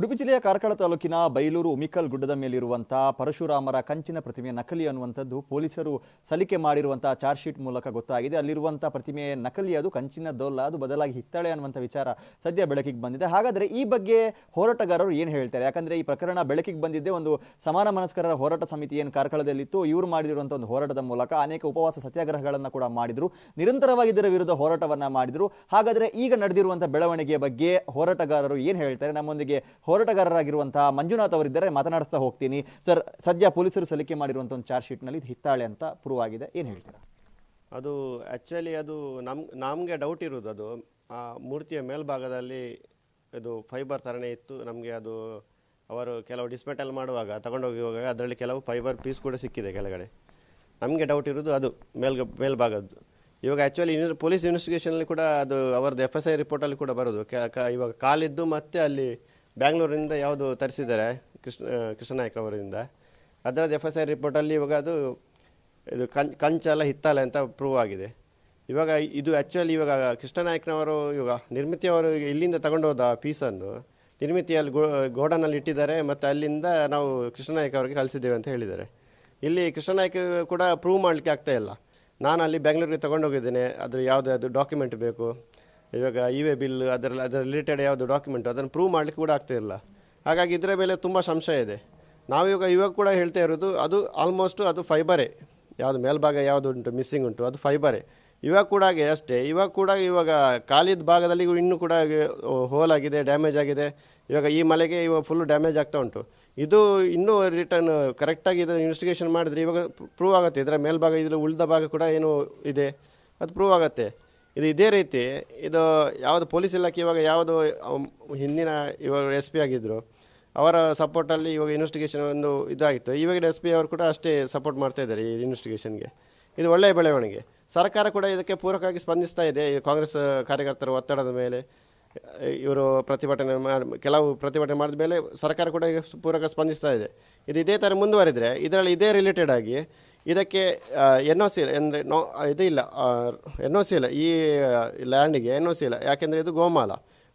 ಉಡುಪಿ ಜಿಲ್ಲೆಯ ಕಾರ್ಕಳ ತಾಲೂಕಿನ ಬೈಲೂರು ಉಮಿಕಲ್ ಗುಡ್ಡದ ಮೇಲಿರುವಂತಹ ಪರಶುರಾಮರ ಕಂಚಿನ ಪ್ರತಿಮೆ ನಕಲಿ ಅನ್ನುವಂಥದ್ದು ಪೊಲೀಸರು ಸಲಿಕೆ ಮಾಡಿರುವಂತಹ ಚಾರ್ಜ್ ಶೀಟ್ ಮೂಲಕ ಗೊತ್ತಾಗಿದೆ. ಅಲ್ಲಿರುವಂತಹ ಪ್ರತಿಮೆ ನಕಲಿ, ಅದು ಕಂಚಿನದ್ದಲ್ಲ ಅದು ಬದಲಾಗಿ ಹಿತ್ತಾಳೆ ಅನ್ನುವಂಥ ವಿಚಾರ ಸದ್ಯ ಬೆಳಕಿಗೆ ಬಂದಿದೆ. ಹಾಗಾದರೆ ಈ ಬಗ್ಗೆ ಹೋರಾಟಗಾರರು ಏನು ಹೇಳ್ತಾರೆ? ಯಾಕಂದರೆ ಈ ಪ್ರಕರಣ ಬೆಳಕಿಗೆ ಬಂದಿದ್ದೆ ಒಂದು ಸಮಾನ ಮನಸ್ಕರರ ಹೋರಾಟ ಸಮಿತಿ ಏನು ಕಾರ್ಕಳದಲ್ಲಿತ್ತು, ಇವರು ಮಾಡಿರುವಂಥ ಒಂದು ಹೋರಾಟದ ಮೂಲಕ ಅನೇಕ ಉಪವಾಸ ಸತ್ಯಾಗ್ರಹಗಳನ್ನು ಕೂಡ ಮಾಡಿದರು. ನಿರಂತರವಾಗಿ ಇದರ ವಿರುದ್ಧ ಹೋರಾಟವನ್ನು ಮಾಡಿದರು. ಹಾಗಾದರೆ ಈಗ ನಡೆದಿರುವಂಥ ಬೆಳವಣಿಗೆಯ ಬಗ್ಗೆ ಹೋರಾಟಗಾರರು ಏನು ಹೇಳ್ತಾರೆ? ನಮ್ಮೊಂದಿಗೆ ಹೋರಾಟಗಾರರಾಗಿರುವಂತಹ ಮಂಜುನಾಥ್ ಅವರಿದ್ದರೆ, ಮಾತನಾಡಿಸ್ತಾ ಹೋಗ್ತೀನಿ. ಸರ್, ಸದ್ಯ ಪೊಲೀಸರು ಸಲಿಕೆ ಮಾಡಿರುವಂಥ ಒಂದು ಚಾರ್ಜ್ ಶೀಟ್ನಲ್ಲಿ ಇದು ಹಿತ್ತಾಳೆ ಅಂತ ಪ್ರೂವ್ ಆಗಿದೆ ಏನು ಹೇಳ್ತೀರಾ? ಅದು ಆ್ಯಕ್ಚುಲಿ ಅದು ನಮ್, ನಮಗೆ ಡೌಟ್ ಇರೋದು ಅದು. ಆ ಮೂರ್ತಿಯ ಮೇಲ್ಭಾಗದಲ್ಲಿ ಇದು ಫೈಬರ್ ಥರನೇ ಇತ್ತು. ನಮಗೆ ಅದು ಅವರು ಕೆಲವು ಡಿಸ್ಮೆಟಲ್ ಮಾಡುವಾಗ ತಗೊಂಡೋಗುವಾಗ ಅದರಲ್ಲಿ ಕೆಲವು ಫೈಬರ್ ಪೀಸ್ ಕೂಡ ಸಿಕ್ಕಿದೆ ಕೆಳಗಡೆ. ನಮಗೆ ಡೌಟ್ ಇರೋದು ಅದು ಮೇಲ್ ಮೇಲ್ಭಾಗದ್ದು. ಇವಾಗ ಆ್ಯಕ್ಚುಲಿ ಪೊಲೀಸ್ ಇನ್ವೆಸ್ಟಿಗೇಷನಲ್ಲಿ ಕೂಡ ಅದು ಅವರದ್ದು ಎಫ್ ಎಸ್ ಐ ರಿಪೋರ್ಟಲ್ಲಿ ಕೂಡ ಬರೋದು ಕ- ಇವಾಗ ಕಾಲಿದ್ದು ಮತ್ತೆ ಅಲ್ಲಿ ಬ್ಯಾಂಗ್ಳೂರಿಂದ ಯಾವುದು ತರಿಸಿದ್ದಾರೆ, ಕೃಷ್ಣ ಕೃಷ್ಣನಾಯ್ಕರವರಿಂದ ಅದರದ್ದು ಎಫ್ ಎಸ್ ಐ ರಿಪೋರ್ಟಲ್ಲಿ ಇವಾಗ ಅದು, ಇದು ಕಂ, ಕಂಚಲ ಹಿತ್ತಾಲ ಅಂತ ಪ್ರೂವ್ ಆಗಿದೆ. ಇವಾಗ ಇದು ಆ್ಯಕ್ಚುಲಿ ಇವಾಗ ಕೃಷ್ಣನಾಯಕನವರು ಇವಾಗ ನಿರ್ಮಿತಿಯವರು ಇಲ್ಲಿಂದ ತಗೊಂಡೋದ ಪೀಸನ್ನು ನಿರ್ಮಿತಿಯಲ್ಲಿ ಗೋ, ಗೋಡನಲ್ಲಿ ಇಟ್ಟಿದ್ದಾರೆ ಮತ್ತು ಅಲ್ಲಿಂದ ನಾವು ಕೃಷ್ಣನಾಯಕ್ ಅವರಿಗೆ ಕಳಿಸಿದ್ದೇವೆ ಅಂತ ಹೇಳಿದ್ದಾರೆ. ಇಲ್ಲಿ ಕೃಷ್ಣನಾಯಕ್ ಕೂಡ ಪ್ರೂವ್ ಮಾಡಲಿಕ್ಕೆ ಆಗ್ತಾ ಇಲ್ಲ. ನಾನು ಅಲ್ಲಿ ಬೆಂಗಳೂರಿಗೆ ತಗೊಂಡೋಗಿದ್ದೇನೆ ಅದು ಯಾವುದೇ ಅದು ಡಾಕ್ಯುಮೆಂಟ್ ಬೇಕು. ಇವಾಗ ಇ ವೇ ಬಿಲ್ ಅದರಲ್ಲಿ, ಅದರ ರಿಲೇಟೆಡ್ ಯಾವುದು ಡಾಕ್ಯುಮೆಂಟ್ ಅದನ್ನು ಪ್ರೂವ್ ಮಾಡಲಿಕ್ಕೆ ಕೂಡ ಆಗ್ತಾ ಇಲ್ಲ. ಹಾಗಾಗಿ ಇದರ ಮೇಲೆ ತುಂಬ ಸಂಶಯ ಇದೆ. ನಾವು ಇವಾಗ ಇವಾಗ ಕೂಡ ಹೇಳ್ತಾ ಇರೋದು, ಅದು ಆಲ್ಮೋಸ್ಟ್ ಅದು ಫೈಬರೇ ಯಾವುದು ಮೇಲ್ಭಾಗ ಯಾವುದು ಉಂಟು ಮಿಸ್ಸಿಂಗ್ ಉಂಟು, ಅದು ಫೈಬರೇ ಇವಾಗ ಕೂಡ ಹಾಗೆ ಅಷ್ಟೇ. ಇವಾಗ ಕೂಡ ಇವಾಗ ಖಾಲಿದ ಭಾಗದಲ್ಲಿ ಇನ್ನೂ ಕೂಡ ಹೋಲ್ ಆಗಿದೆ ಡ್ಯಾಮೇಜ್ ಆಗಿದೆ. ಇವಾಗ ಈ ಮಲೆಗೆ ಇವಾಗ ಫುಲ್ ಡ್ಯಾಮೇಜ್ ಆಗ್ತಾ ಉಂಟು. ಇದು ಇನ್ನೂ ರಿಟರ್ನ್ ಕರೆಕ್ಟಾಗಿ ಇದರ ಇನ್ವೆಸ್ಟಿಗೇಷನ್ ಮಾಡಿದ್ರೆ ಇವಾಗ ಪ್ರೂವ್ ಆಗುತ್ತೆ. ಇದರ ಮೇಲ್ಭಾಗ ಇದರ ಉಳಿದ ಭಾಗ ಕೂಡ ಏನು ಇದೆ, ಅದು ಪ್ರೂವ್ ಆಗುತ್ತೆ. ಇದು ಇದೇ ರೀತಿ, ಇದು ಯಾವುದು ಪೊಲೀಸ್ ಇಲಾಖೆ ಇವಾಗ ಯಾವುದು ಹಿಂದಿನ ಇವಾಗ ಎಸ್ ಪಿ ಆಗಿದ್ದರು ಅವರ ಸಪೋರ್ಟಲ್ಲಿ ಇವಾಗ ಇನ್ವೆಸ್ಟಿಗೇಷನ್ ಒಂದು ಇದಾಗಿತ್ತು. ಇವಾಗ ಎಸ್ ಪಿ ಅವರು ಕೂಡ ಅಷ್ಟೇ ಸಪೋರ್ಟ್ ಮಾಡ್ತಾ ಇದ್ದಾರೆ ಈ ಇನ್ವೆಸ್ಟಿಗೇಷನ್ಗೆ ಇದು ಒಳ್ಳೆಯ ಬೆಳವಣಿಗೆ. ಸರ್ಕಾರ ಕೂಡ ಇದಕ್ಕೆ ಪೂರಕವಾಗಿ ಸ್ಪಂದಿಸ್ತಾ ಇದೆ. ಕಾಂಗ್ರೆಸ್ ಕಾರ್ಯಕರ್ತರ ಒತ್ತಡದ ಮೇಲೆ, ಇವರು ಪ್ರತಿಭಟನೆ ಮಾಡಿ, ಕೆಲವು ಪ್ರತಿಭಟನೆ ಮಾಡಿದ ಮೇಲೆ ಸರ್ಕಾರ ಕೂಡ ಪೂರಕ ಸ್ಪಂದಿಸ್ತಾ ಇದೆ. ಇದು ಇದೇ ಥರ ಮುಂದುವರಿದರೆ, ಇದರಲ್ಲಿ ಇದೇ ರಿಲೇಟೆಡ್ ಆಗಿ ಇದಕ್ಕೆ ಎನ್ ಒ ಸಿ ಇಲ್ಲ. ಅಂದರೆ ನೋ, ಇದು ಇಲ್ಲ. ಎನ್ ಒ ಸಿ ಇಲ್ಲ. ಈ ಲ್ಯಾಂಡಿಗೆ ಎನ್ ಒ ಸಿ ಇಲ್ಲ. ಯಾಕೆಂದರೆ ಇದು ಗೋಮಾಲ.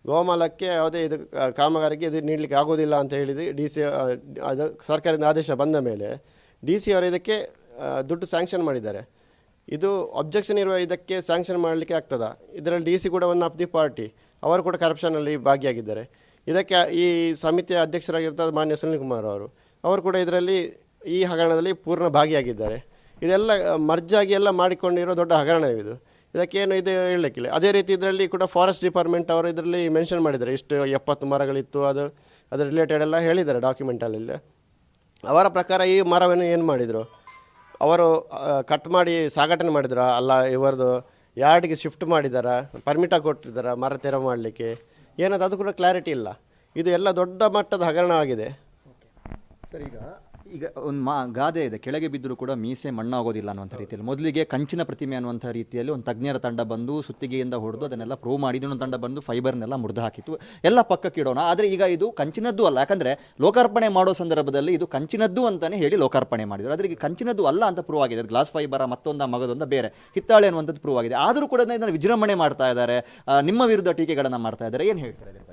ಗೋಮಾಲಕ್ಕೆ ಯಾವುದೇ ಇದು ಕಾಮಗಾರಿಗೆ ಇದು ನೀಡಲಿಕ್ಕೆ ಆಗೋದಿಲ್ಲ ಅಂತ ಹೇಳಿದ. ಡಿ ಸಿ ಅದು ಸರ್ಕಾರದಿಂದ ಆದೇಶ ಬಂದ ಮೇಲೆ ಡಿ ಸಿ ಅವರು ಇದಕ್ಕೆ ದುಡ್ಡು ಸ್ಯಾಂಕ್ಷನ್ ಮಾಡಿದ್ದಾರೆ. ಇದು ಅಬ್ಜೆಕ್ಷನ್ ಇರುವ ಇದಕ್ಕೆ ಸ್ಯಾಂಕ್ಷನ್ ಮಾಡಲಿಕ್ಕೆ ಆಗ್ತದಾ? ಇದರಲ್ಲಿ ಡಿ ಸಿ ಕೂಡ ಒನ್ ಆಫ್ ದಿ ಪಾರ್ಟಿ ಅವರು ಕೂಡ ಕರಪ್ಷನಲ್ಲಿ ಭಾಗಿಯಾಗಿದ್ದಾರೆ. ಇದಕ್ಕೆ ಈ ಸಮಿತಿಯ ಅಧ್ಯಕ್ಷರಾಗಿರ್ತಾರೆ ಮಾನ್ಯ ಸುನಿಲ್ ಕುಮಾರ್ ಅವರು ಅವರು ಕೂಡ ಇದರಲ್ಲಿ ಈ ಹಗರಣದಲ್ಲಿ ಪೂರ್ಣ ಭಾಗಿಯಾಗಿದ್ದಾರೆ. ಇದೆಲ್ಲ ಮರ್ಜಾಗಿ ಎಲ್ಲ ಮಾಡಿಕೊಂಡಿರೋ ದೊಡ್ಡ ಹಗರಣ ಇದು. ಇದಕ್ಕೇನು ಇದು ಹೇಳಲಿಕ್ಕಿಲ್ಲ. ಅದೇ ರೀತಿ ಇದರಲ್ಲಿ ಕೂಡ ಫಾರೆಸ್ಟ್ ಡಿಪಾರ್ಟ್ಮೆಂಟ್ ಅವರು ಇದರಲ್ಲಿ ಮೆನ್ಷನ್ ಮಾಡಿದ್ದಾರೆ. ಇಷ್ಟು ಎಪ್ಪತ್ತು ಮರಗಳಿತ್ತು, ಅದು ಅದರ ರಿಲೇಟೆಡ್ ಎಲ್ಲ ಹೇಳಿದ್ದಾರೆ ಡಾಕ್ಯುಮೆಂಟಲ್ಲಿ ಅವರ ಪ್ರಕಾರ ಈ ಮರವನ್ನು ಏನು ಮಾಡಿದರು? ಅವರು ಕಟ್ ಮಾಡಿ ಸಾಗಾಟನೆ ಮಾಡಿದ್ರ. ಅಲ್ಲ, ಇವರದು ಯಾರ್ಡ್ಗೆ ಶಿಫ್ಟ್ ಮಾಡಿದಾರ? ಪರ್ಮಿಟ ಕೊಟ್ಟಿದ್ದಾರಾ ಮರ ತೆರವು ಮಾಡಲಿಕ್ಕೆ? ಏನದು? ಅದು ಕೂಡ ಕ್ಲಾರಿಟಿ ಇಲ್ಲ. ಇದು ಎಲ್ಲ ದೊಡ್ಡ ಮಟ್ಟದ ಹಗರಣ ಆಗಿದೆ. ಸರಿ ಈಗ ಈಗ ಒಂದು ಮಾ, ಗಾದೆ ಇದೆ. ಕೆಳಗೆ ಬಿದ್ದರೂ ಕೂಡ ಮೀಸೆ ಮಣ್ಣಾಗೋದಿಲ್ಲ ಅನ್ನುವಂಥ ರೀತಿಯಲ್ಲಿ. ಮೊದಲಿಗೆ ಕಂಚಿನ ಪ್ರತಿಮೆ ಅನ್ನುವಂಥ ರೀತಿಯಲ್ಲಿ ಒಂದು ತಜ್ಞರ ತಂಡ ಬಂದು ಸುತ್ತಿಗೆಯಿಂದ ಹೊಡೆದು ಅದನ್ನೆಲ್ಲ ಪ್ರೂವ್ ಮಾಡಿ, ಇನ್ನೊಂದು ತಂಡ ಬಂದು ಫೈಬರ್ನೆಲ್ಲ ಮುರಿದು ಹಾಕಿತ್ತು. ಎಲ್ಲ ಪಕ್ಕಕ್ಕೆ ಇಡೋಣ. ಆದರೆ ಈಗ ಇದು ಕಂಚಿನದ್ದು ಅಲ್ಲ. ಯಾಕಂದರೆ ಲೋಕಾರ್ಪಣೆ ಮಾಡೋ ಸಂದರ್ಭದಲ್ಲಿ ಇದು ಕಂಚಿನದ್ದು ಅಂತಲೇ ಹೇಳಿ ಲೋಕಾರ್ಪಣೆ ಮಾಡಿದರು. ಆದರೆ ಈಗ ಕಂಚಿನದ್ದು ಅಲ್ಲ ಅಂತ ಪ್ರೂವ್ ಆಗಿದೆ. ಗ್ಲಾಸ್ ಫೈಬರ ಮತ್ತೊಂದು ಮಗದೊಂದು ಬೇರೆ. ಹಿತ್ತಾಳೆ ಅನ್ನುವಂಥದ್ದು ಪ್ರೂವ್ ಆಗಿದೆ. ಆದರೂ ಕೂಡ ಇದನ್ನು ವಿಜೃಂಭಣೆ ಮಾಡ್ತಾ ಇದ್ದಾರೆ. ನಿಮ್ಮ ವಿರುದ್ಧ ಟೀಕೆಗಳನ್ನು ಮಾಡ್ತಾ ಇದ್ದಾರೆ. ಏನು ಹೇಳ್ತಾರೆ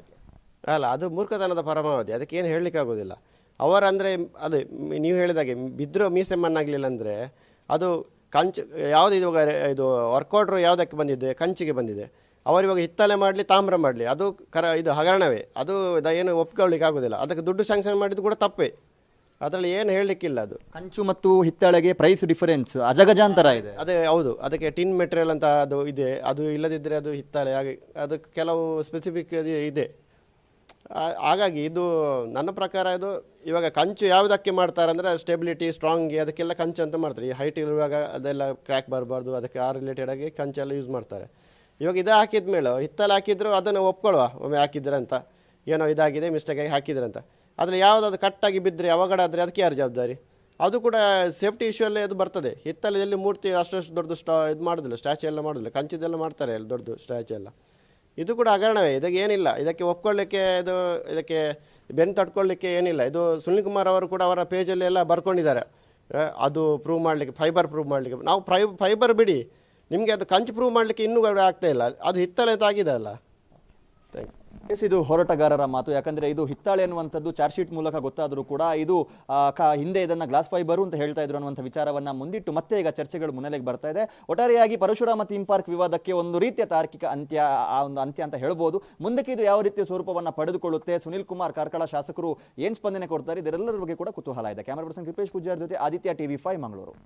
ಅಲ್ಲ, ಅದು ಮೂರ್ಖತನದ ಪರಮಾವಧಿ. ಅದಕ್ಕೆ ಏನು ಹೇಳಲಿಕ್ಕೆ ಆಗೋದಿಲ್ಲ ಅವರಂದರೆ ಅದೇ ನೀವು ಹೇಳಿದಾಗೆ ಬಿದ್ದರೂ ಮೀಸೆ ಮಣ್ಣಾಗಲಿಲ್ಲ ಅಂದರೆ ಅದು ಕಂಚು ಯಾವುದು ಇವಾಗ ಇದು ವರ್ಕೌಟ್ರು ಯಾವುದಕ್ಕೆ ಬಂದಿದೆ ಕಂಚಿಗೆ ಬಂದಿದೆ. ಅವರಿವಾಗ ಇವಾಗ ಹಿತ್ತಾಳೆ ಮಾಡಲಿ ತಾಮ್ರ ಮಾಡಲಿ ಅದು ಕರ ಇದು ಹಗರಣವೇ. ಅದು ಏನು ಒಪ್ಕೊಳ್ಳಿಕ್ಕೆ ಆಗೋದಿಲ್ಲ. ಅದಕ್ಕೆ ದುಡ್ಡು ಸ್ಯಾಂಕ್ಷನ್ ಮಾಡಿದ್ದು ಕೂಡ ತಪ್ಪೇ. ಅದರಲ್ಲಿ ಏನು ಹೇಳಲಿಕ್ಕಿಲ್ಲ ಅದು. ಕಂಚು ಮತ್ತು ಹಿತ್ತಾಳೆಗೆ ಪ್ರೈಸ್ ಡಿಫರೆನ್ಸ್ ಅಜಗಜಾಂತರ ಇದೆ. ಅದೇ ಹೌದು. ಅದಕ್ಕೆ ಟಿನ್ ಮೆಟೀರಿಯಲ್ ಅಂತ ಅದು ಇದೆ. ಅದು ಇಲ್ಲದಿದ್ದರೆ ಅದು ಹಿತ್ತಾಳೆ ಹಾಗೆ ಅದಕ್ಕೆ ಕೆಲವು ಸ್ಪೆಸಿಫಿಕ್ ಇದೆ. ಹಾಗಾಗಿ ಇದು ನನ್ನ ಪ್ರಕಾರ ಇದು ಇವಾಗ ಕಂಚು ಯಾವುದಕ್ಕೆ ಮಾಡ್ತಾರೆ ಅಂದರೆ ಸ್ಟೆಬಿಲಿಟಿ ಸ್ಟ್ರಾಂಗ್ ಅದಕ್ಕೆಲ್ಲ ಕಂಚು ಅಂತ ಮಾಡ್ತಾರೆ. ಈ ಹೈಟ್ ಇರುವಾಗ ಅದೆಲ್ಲ ಕ್ರ್ಯಾಕ್ ಬರಬಾರ್ದು, ಅದಕ್ಕೆ ಆ ರಿಲೇಟೆಡ್ ಆಗಿ ಕಂಚೆಲ್ಲ ಯೂಸ್ ಮಾಡ್ತಾರೆ. ಇವಾಗ ಇದು ಹಾಕಿದ ಮೇಲೆ ಹಿತ್ತಲ್ಲಿ ಹಾಕಿದ್ರು ಅದನ್ನು ಒಪ್ಕೊಳ್ಳುವ, ಒಮ್ಮೆ ಹಾಕಿದ್ರೆ ಅಂತ. ಏನೋ ಇದಾಗಿದೆ ಮಿಸ್ಟೇಕ್ ಆಗಿ ಹಾಕಿದ್ರೆ ಅಂತ. ಆದರೆ ಯಾವುದಾದ್ರು ಕಟ್ಟಾಗಿ ಬಿದ್ದರೆ ಅವಘಡ ಆದರೆ ಅದಕ್ಕೆ ಯಾರು ಜವಾಬ್ದಾರಿ? ಅದು ಕೂಡ ಸೇಫ್ಟಿ ಇಶ್ಯೂ ಅಲ್ಲೇ ಅದು ಬರ್ತದೆ. ಹಿತ್ತಲದಲ್ಲಿ ಮೂರ್ತಿ ಅಷ್ಟು ದೊಡ್ಡದು ಸ್ಟಾ ಇದು ಮಾಡೋದಿಲ್ಲ ಸ್ಟ್ಯಾಚು ಎಲ್ಲ ಮಾಡೋದಿಲ್ಲ. ಕಂಚಿದೆಲ್ಲ ಮಾಡ್ತಾರೆ ಅಲ್ಲಿ ದೊಡ್ಡದು ಸ್ಟ್ಯಾಚು ಎಲ್ಲ. ಇದು ಕೂಡ ಹಗರಣವೇ, ಇದಕ್ಕೆ ಏನಿಲ್ಲ. ಇದಕ್ಕೆ ಒಪ್ಕೊಳ್ಳಿಕ್ಕೆ ಇದು, ಇದಕ್ಕೆ ಬೆನ್ ತಡ್ಕೊಳ್ಳಿಕ್ಕೆ ಏನಿಲ್ಲ. ಇದು ಸುನಿಲ್ ಕುಮಾರ್ ಅವರು ಕೂಡ ಅವರ ಪೇಜಲ್ಲಿ ಎಲ್ಲ ಬರ್ಕೊಂಡಿದ್ದಾರೆ. ಅದು ಪ್ರೂವ್ ಮಾಡಲಿಕ್ಕೆ ಫೈಬರ್ ಪ್ರೂವ್ ಮಾಡಲಿಕ್ಕೆ. ನಾವು ಫೈಬರ್ ಬಿಡಿ. ನಿಮಗೆ ಅದು ಕಂಚು ಪ್ರೂವ್ ಮಾಡಲಿಕ್ಕೆ ಇನ್ನೂ ಆಗ್ತಾ ಇಲ್ಲ. ಅದು ಹಿತ್ತಲೆ ತಾಗಿದೆ ಅಲ್ಲ ಎಸ್ ಇದು ಹೋರಾಟಗಾರರ ಮಾತು. ಯಾಕಂದ್ರೆ ಇದು ಹಿತ್ತಾಳೆ ಅನ್ನುವಂಥದ್ದು ಚಾರ್ಜ್ ಶೀಟ್ ಮೂಲಕ ಗೊತ್ತಾದರೂ ಕೂಡ ಇದು ಹಿಂದೆ ಇದನ್ನ ಗ್ಲಾಸ್ ಫೈಬರ್ ಅಂತ ಹೇಳ್ತಾ ಇದ್ರು ಅನ್ನುವಂಥ ವಿಚಾರವನ್ನ ಮುಂದಿಟ್ಟು ಮತ್ತೆ ಈಗ ಚರ್ಚೆಗಳು ಮುನ್ನೆಲೆಗೆ ಬರ್ತಾ ಇದೆ. ಒಟ್ಟಾರೆಯಾಗಿ ಪರಶುರಾಮ ಥೀಮ್ ಪಾರ್ಕ್ ವಿವಾದಕ್ಕೆ ಒಂದು ರೀತಿಯ ತಾರ್ಕಿಕ ಅಂತ್ಯ, ಆ, ಒಂದು ಅಂತ್ಯ ಅಂತ ಹೇಳ್ಬೋದು. ಮುಂದಕ್ಕೆ ಇದು ಯಾವ ರೀತಿಯ ಸ್ವರೂಪವನ್ನ ಪಡೆದುಕೊಳ್ಳುತ್ತೆ? ಸುನಿಲ್ ಕುಮಾರ್, ಕಾರ್ಕಳ ಶಾಸಕರು ಏನು ಸ್ಪಂದನೆ ಕೊಡ್ತಾರೆ? ಇದರೆಲ್ಲರ ಬಗ್ಗೆ ಕೂಡ ಕುತೂಹಲ ಇದೆ. ಕ್ಯಾಮರಾ ಪರ್ಸನ್ ಕೃಪೇಶ್ ಪೂಜಾರ್ ಜೊತೆ ಆದಿತ್ಯ ಟಿವಿ ಫೈವ್ ಮಂಗಳೂರು